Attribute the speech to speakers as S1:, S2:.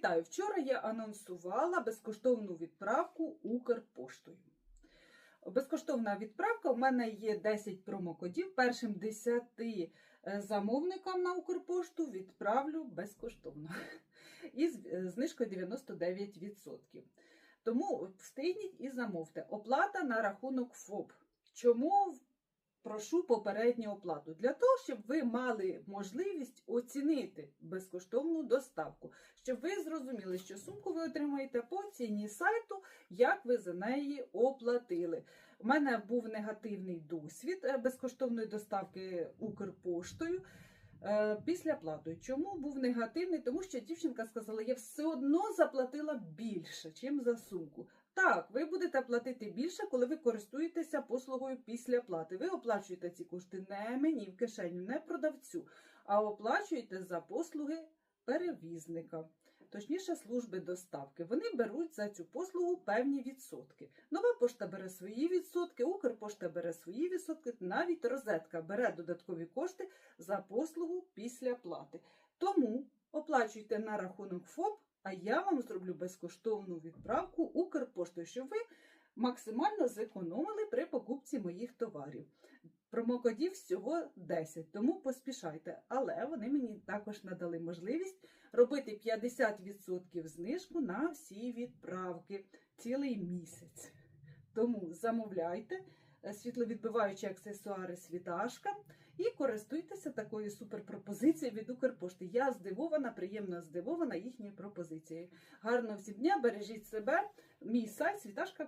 S1: Вітаю! Вчора я анонсувала безкоштовну відправку Укрпоштою. Безкоштовна відправка. У мене є 10 промокодів. Першим 10 е, замовникам на Укрпошту відправлю безкоштовно. І з е, знижкою 99%. Тому встигніть і замовте. Оплата на рахунок ФОП. Чому прошу попередню оплату? Для того, щоб ви мали можливість оцінити безкоштовну доставку, щоб ви зрозуміли, що сумку ви отримаєте по ціні сайту, як ви за неї оплатили. У мене був негативний досвід е, безкоштовної доставки Укрпоштою. е, Після плати. Чому був негативний? Тому що дівчинка сказала, я все одно заплатила більше, ніж за сумку. Так, ви будете платити більше, коли ви користуєтеся послугою після плати. Ви оплачуєте ці кошти не мені в кишеню, не продавцю, а оплачуєте за послуги перевізника, точніше служби доставки. Вони беруть за цю послугу певні відсотки. Нова пошта бере свої відсотки, Укрпошта бере свої відсотки, навіть розетка бере додаткові кошти за послугу після плати. Тому оплачуйте на рахунок ФОП, а я вам зроблю безкоштовну відправку Укрпоштою, щоб ви максимально зекономили при покупці моїх товарів. Промокодів всього 10, тому поспішайте. Але вони мені також надали можливість робити 50% знижку на всі відправки цілий місяць. Тому замовляйте світловідбиваючі аксесуари світашка і користуйтеся такою суперпропозицією від Укрпошти. Я здивована, приємно здивована їхньою пропозицією. Гарного всім дня, бережіть себе, мій сайт світашка.